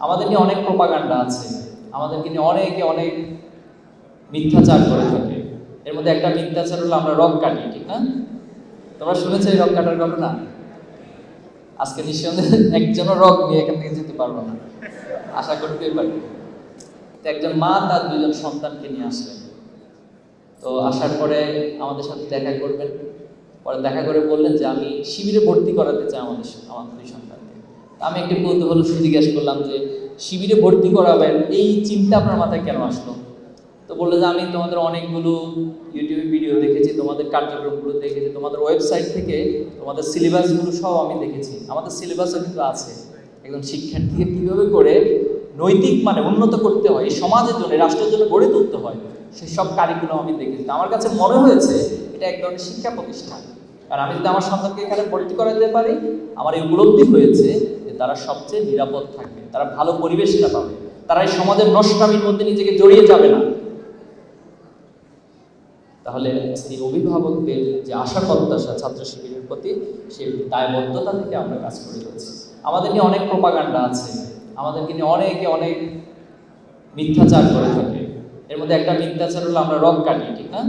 আমাদের নিয়ে অনেক প্রপাগান্ডা আছে। আমাদেরকে নিয়ে অনেকে অনেক মিথ্যাচার করে থাকে। এর মধ্যে একটা মিথ্যাচার হলো আমরা রক কাটি, ঠিক না? তোমরা শুনেছো এই রক কাটার ঘটনা? আজকে নিঃসন্দেহে একজনও রক নিয়ে এখান থেকে যেতে পারব না। আশা করতেই পারি। তো একজন মা তার দুজন সন্তানকে নিয়ে আসলেন তো আসার পরে আমাদের সাথে দেখা করবেন। পরে দেখা করে বললেন যে, আমি শিবিরে ভর্তি করাতে চাই আমাদের আমার দুই সন্তানকে। আমি একটু কৌতূহল জিজ্ঞেস করলাম যে, শিবিরে ভর্তি করাবেন, এই চিন্তা আপনার মাথায় কেন আসলো? তো বলল যে, আমি তোমাদের অনেকগুলো ইউটিউবে ভিডিও দেখেছি, তোমাদের কার্যক্রমগুলো দেখেছি, তোমাদের ওয়েবসাইট থেকে তোমাদের সিলেবাসগুলো সব আমি দেখেছি। আমাদের সিলেবাসও কিন্তু আছে। একজন শিক্ষার্থীকে কীভাবে করে নৈতিক মানে উন্নত করতে হয়, সমাজের জন্য, রাষ্ট্রের জন্য গড়ে তুলতে হয়, সেই সব কারিকুলাম আমি দেখেছি। আমার কাছে মনে হয়েছে, এটা এক ধরনের শিক্ষা প্রতিষ্ঠান। আর আমি যদি আমার সন্তানকে এখানে ভর্তি করাতে পারি, আমার এই উপলব্ধি হয়েছে তারা সবচেয়ে নিরাপদ থাকবে, তারা ভালো পরিবেশটা পাবে, তারা এই সমাজের নষ্টামির মধ্যে নিজেকে জড়িয়ে যাবে না। তাহলে এই অভিভাবকদের যে আশা প্রত্যাশা ছাত্র শিবিরের প্রতি, সেই দায়বদ্ধতা থেকে আমরা কাজ করে যাচ্ছি। আমাদের নিয়ে অনেক প্রপাগান্ডা আছে, আমাদেরকে নিয়ে অনেকে অনেক মিথ্যাচার করে থাকে। এর মধ্যে একটা মিথ্যাচার হলো আমরা রক কাটি, ঠিক না?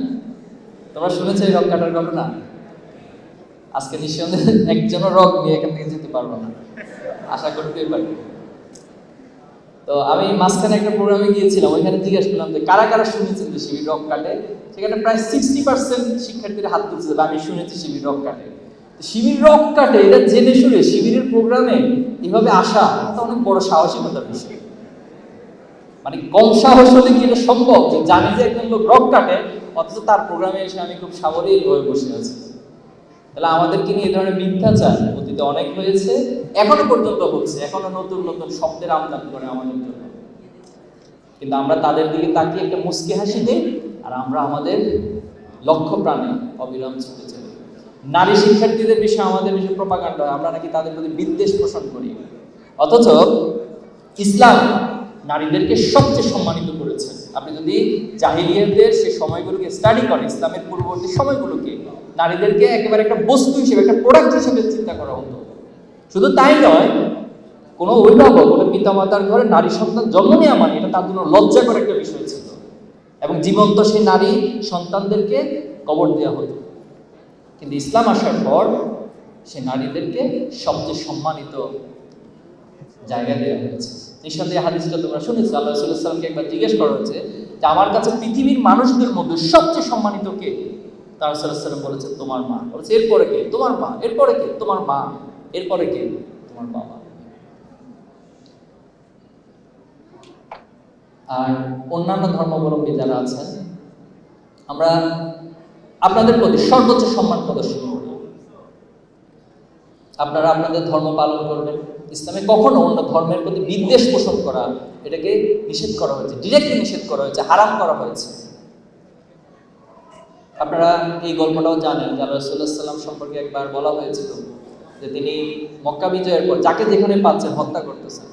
তোমরা শুনেছো এই রক কাটার ঘটনা? আজকে নিঃসন্দেহে একজনও রক নিয়ে এখান থেকে যেতে পারব না। আশা করতেই পারি। তো আমি মাঝখানে একটা প্রোগ্রামে গিয়েছিলাম, ওইখানে জিজ্ঞেস করলাম যে কারা কারা শুনেছেন যে শিবির রক কাটে? সেখানে প্রায় সিক্সটি পার্সেন্ট শিক্ষার্থীরা হাত তুলছে যে আমি শুনেছি শিবির রক কাটে। শিবির রক কাটে, এটা জেনে শুনে শিবিরের প্রোগ্রামে এভাবে আসা এটা অনেক বড় সাহসিকতার বিষয়। মানে কম সাহস হলে কি এটা সম্ভব? যে জানি যে একজন লোক রক কাটে, অথচ তার প্রোগ্রামে এসে আমি খুব সাবলীল হয়ে বসে আছি। তাহলে আমাদেরকে নিয়ে এই ধরনের মিথ্যাচার অতীতে অনেক হয়েছে, এখনও পর্যন্ত হচ্ছে, এখনও নতুন নতুন শব্দের আমদানি করে আমাদের জন্য। কিন্তু আমরা তাদের দিকে তাকিয়ে একটা মুস্কি হাসি দিই, আর আমরা আমাদের লক্ষ্য প্রাণে অবিরাম ছুটে চলি। নারী শিক্ষার্থীদের বিষয়ে আমাদের বিষয়ে প্রপাগান্ড হয়, আমরা নাকি তাদের প্রতি বিদ্বেষ পোষণ করি। অথচ ইসলাম নারীদেরকে সবচেয়ে সম্মানিত করেছে। আপনি যদি জাহিলিয়াতদের সেই সময়গুলোকে স্টাডি করেন, ইসলামের পূর্ববর্তী সময়গুলোকে নারীদেরকে একেবারে একটা বস্তু হিসেবে, একটা প্রোডাক্ট হিসেবে চিন্তা করা হতো। শুধু তাই নয়, কোনো অভিভাবক, কোনো পিতামাতার ঘরে নারী সন্তান জন্ম নেওয়া মানে এটা তার জন্য লজ্জা করে একটা বিষয় ছিল। এবং জীবন্ত সেই নারী সন্তানদেরকে কবর দেওয়া হতো। কিন্তু ইসলাম আসার পর সে নারীদেরকে সবচেয়ে সম্মানিত জায়গা দেওয়া হয়েছে। নিঃসন্দেহে হাদিসটা তোমরা শুনেছো, আল্লাহ সাল্লামকে একবার জিজ্ঞেস করা হচ্ছে যে, আমার কাছে পৃথিবীর মানুষদের মধ্যে সবচেয়ে সম্মানিত কে? তার সাল্লাম বলেছে, তোমার মা। বলেছে, এরপরে কে? তোমার মা। এরপরে কে? তোমার মা। এরপরে কে? তোমার বাবা। আর অন্যান্য ধর্মাবলম্বী যারা আছেন, আমরা আপনাদের প্রতি সর্বোচ্চ সম্মান প্রদর্শন করি আপনারা আপনাদের ধর্ম পালন করবেন। ইসলামে কখনো অন্য ধর্মের প্রতি বিদ্বেষ পোষণ করা, এটাকে নিষেধ করা হয়েছে ডিরেক্টলি নিষেধ করা হয়েছে, হারাম করা হয়েছে। আপনারা এই গল্পটাও জানেন যে আল্লাহ সাল্লাম সম্পর্কে একবার বলা হয়েছিল যে তিনি মক্কা বিজয়ের পর যাকে যেখানে পাচ্ছেন হত্যা করতেছেন।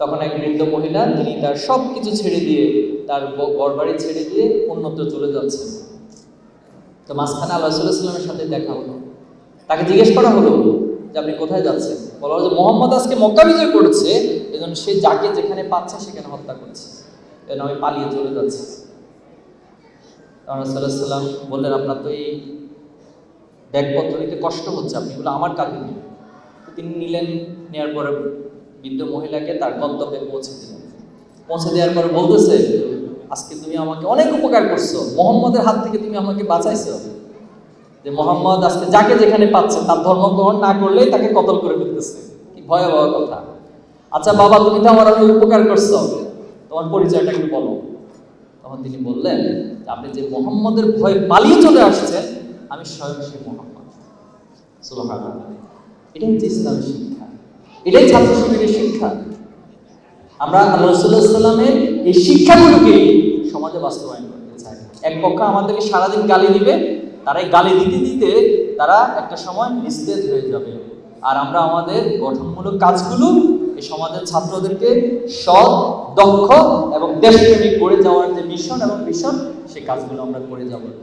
তখন এক বৃদ্ধ মহিলা, তিনি তার সব কিছু ছেড়ে দিয়ে, তার গড়বাড়ি ছেড়ে দিয়ে অন্যত্র চলে যাচ্ছেন। তো মাঝখানে আল্লাহ সাল্লামের সাথে দেখা হলো। তাকে জিজ্ঞেস করা হলো যে আপনি কোথায় যাচ্ছেন? বলা হলো যে মোহাম্মদ আজকে মক্কা বিজয় করেছে, এজন্য সে যাকে যেখানে পাচ্ছে সেখানে হত্যা করছে। এজন্য আমি পালিয়ে চলে যাচ্ছি? সাল্লাহ সাল্লাম বললেন, আপনার তো এই ব্যাগপত্র নিতে কষ্ট হচ্ছে, আপনি এগুলো আমার কাঁধে নিন। তিনি নিলেন নেওয়ার পরে বৃদ্ধ মহিলাকে তার গন্তব্যে পৌঁছে দিলেন। পৌঁছে দেওয়ার পরে বলতেছে, আজকে তুমি আমাকে অনেক উপকার করছ, মোহাম্মদের হাত থেকে তুমি আমাকে বাঁচাইছো। যে মোহাম্মদ আজকে যাকে যেখানে পাচ্ছে, তার ধর্ম গ্রহণ না করলেই তাকে কতল করে ফেলতেছে। কি ভয়াবহ কথা। আচ্ছা বাবা, তুমি তো আমার অনেক উপকার করছ, তোমার পরিচয়টা একটু বলো। তখন তিনি বললেন, আপনি যে মোহাম্মদের ভয়ে পালিয়ে চলে আসছেন, আমি স্বয়ং সেই মোহাম্মদ। এটাই হচ্ছে ইসলামের শিক্ষা। এটাই ছাত্র শিবিরের শিক্ষা। আমরা আল্লাহ রসুল্লাহ সাল্লামের এই শিক্ষাগুলোকে সমাজে বাস্তবায়ন করতে চাই। এক পক্ষ আমাদেরকে সারাদিন গালি দিবে তারাই গালি দিতে দিতে তারা একটা সময় নিস্তেজ হয়ে যাবে। আর আমরা আমাদের গঠনমূলক কাজগুলো এই সমাজের ছাত্রদেরকে সৎ, দক্ষ এবং দেশপ্রেমিক করে যাওয়ার যে মিশন এবং মিশন সেই কাজগুলো আমরা করে যাব।